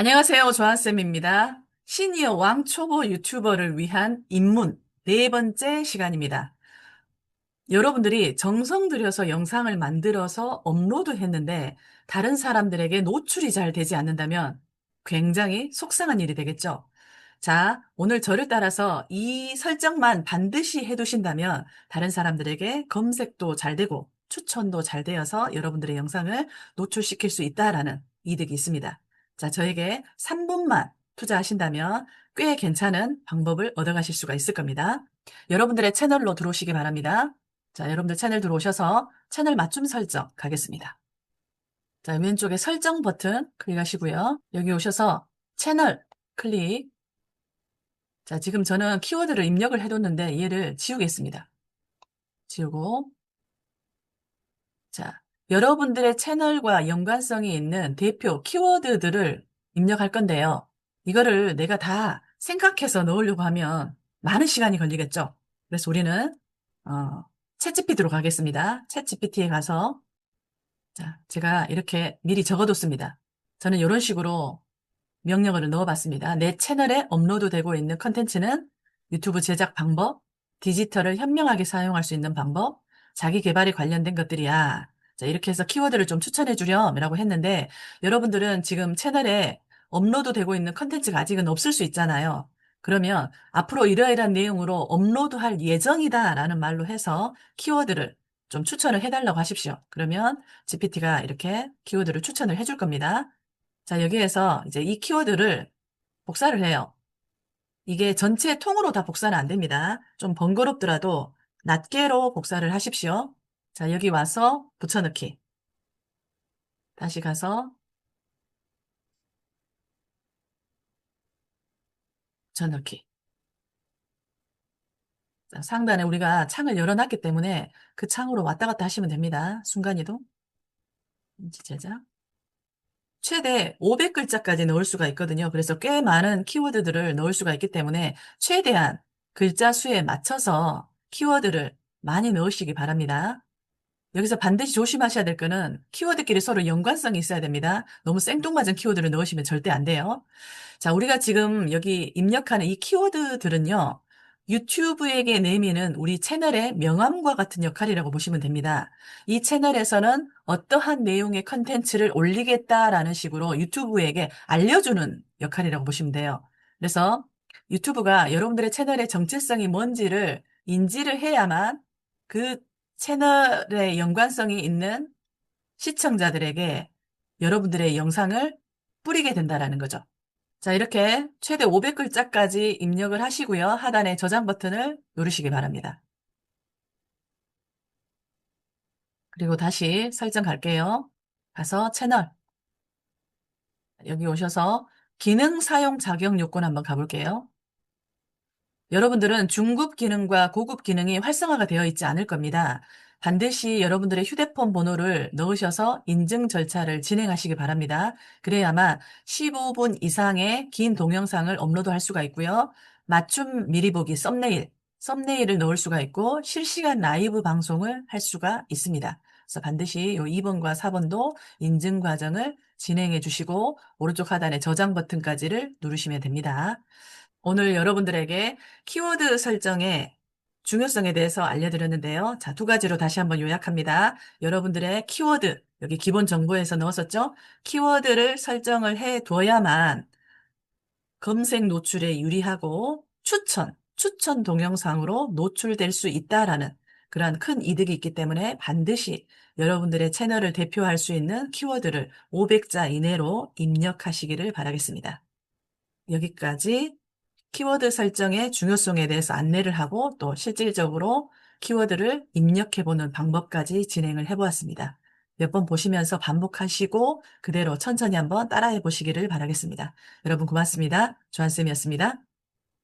안녕하세요. 조한쌤입니다. 시니어 왕초보 유튜버를 위한 입문 네 번째 시간입니다. 여러분들이 정성 들여서 영상을 만들어서 업로드 했는데 다른 사람들에게 노출이 잘 되지 않는다면 굉장히 속상한 일이 되겠죠. 자, 오늘 저를 따라서 이 설정만 반드시 해두신다면 다른 사람들에게 검색도 잘 되고 추천도 잘 되어서 여러분들의 영상을 노출시킬 수 있다라는 이득이 있습니다. 자, 저에게 3분만 투자하신다면 꽤 괜찮은 방법을 얻어가실 수가 있을 겁니다. 여러분들의 채널로 들어오시기 바랍니다. 자, 여러분들 채널 들어오셔서 채널 맞춤 설정 가겠습니다. 자, 왼쪽에 설정 버튼 클릭하시고요. 여기 오셔서 채널 클릭. 자, 지금 저는 키워드를 입력을 해뒀는데 얘를 지우겠습니다. 지우고. 자, 여러분들의 채널과 연관성이 있는 대표 키워드들을 입력할 건데요. 이거를 내가 다 생각해서 넣으려고 하면 많은 시간이 걸리겠죠. 그래서 우리는 어, 챗GPT로 가겠습니다. 챗GPT에 가서 자, 제가 이렇게 미리 적어뒀습니다. 저는 이런 식으로 명령어를 넣어봤습니다. 내 채널에 업로드되고 있는 컨텐츠는 유튜브 제작 방법, 디지털을 현명하게 사용할 수 있는 방법, 자기 개발에 관련된 것들이야. 자, 이렇게 해서 키워드를 좀 추천해 주렴이라고 했는데 여러분들은 지금 채널에 업로드 되고 있는 컨텐츠가 아직은 없을 수 있잖아요. 그러면 앞으로 이러이러한 내용으로 업로드할 예정이다라는 말로 해서 키워드를 좀 추천을 해달라고 하십시오. 그러면 GPT가 이렇게 키워드를 추천을 해줄 겁니다. 자, 여기에서 이제 이 키워드를 복사를 해요. 이게 전체 통으로 다 복사는 안 됩니다. 좀 번거롭더라도 낱개로 복사를 하십시오. 자, 여기 와서 붙여넣기. 다시 가서 붙여넣기. 자, 상단에 우리가 창을 열어놨기 때문에 그 창으로 왔다 갔다 하시면 됩니다. 순간이동. 제작. 최대 500글자까지 넣을 수가 있거든요. 그래서 꽤 많은 키워드들을 넣을 수가 있기 때문에 최대한 글자 수에 맞춰서 키워드를 많이 넣으시기 바랍니다. 여기서 반드시 조심하셔야 될 거는 키워드끼리 서로 연관성이 있어야 됩니다. 너무 생뚱맞은 키워드를 넣으시면 절대 안 돼요. 자, 우리가 지금 여기 입력하는 이 키워드들은요. 유튜브에게 내미는 우리 채널의 명함과 같은 역할이라고 보시면 됩니다. 이 채널에서는 어떠한 내용의 컨텐츠를 올리겠다라는 식으로 유튜브에게 알려주는 역할이라고 보시면 돼요. 그래서 유튜브가 여러분들의 채널의 정체성이 뭔지를 인지를 해야만 그 채널의 연관성이 있는 시청자들에게 여러분들의 영상을 뿌리게 된다라는 거죠. 자, 이렇게 최대 500글자까지 입력을 하시고요. 하단에 저장 버튼을 누르시기 바랍니다. 그리고 다시 설정 갈게요. 가서 채널. 여기 오셔서 기능 사용 자격 요건 한번 가볼게요. 여러분들은 중급 기능과 고급 기능이 활성화가 되어 있지 않을 겁니다. 반드시 여러분들의 휴대폰 번호를 넣으셔서 인증 절차를 진행하시기 바랍니다. 그래야만 15분 이상의 긴 동영상을 업로드할 수가 있고요. 맞춤 미리 보기 썸네일, 썸네일을 넣을 수가 있고 실시간 라이브 방송을 할 수가 있습니다. 그래서 반드시 이 2번과 4번도 인증 과정을 진행해 주시고 오른쪽 하단에 저장 버튼까지를 누르시면 됩니다. 오늘 여러분들에게 키워드 설정의 중요성에 대해서 알려드렸는데요. 자, 두 가지로 다시 한번 요약합니다. 여러분들의 키워드, 여기 기본 정보에서 넣었었죠? 키워드를 설정을 해 둬야만 검색 노출에 유리하고 추천, 추천 동영상으로 노출될 수 있다라는 그러한 큰 이득이 있기 때문에 반드시 여러분들의 채널을 대표할 수 있는 키워드를 500자 이내로 입력하시기를 바라겠습니다. 여기까지 키워드 설정의 중요성에 대해서 안내를 하고 또 실질적으로 키워드를 입력해보는 방법까지 진행을 해보았습니다. 몇 번 보시면서 반복하시고 그대로 천천히 한번 따라해 보시기를 바라겠습니다. 여러분 고맙습니다. 조한쌤이었습니다.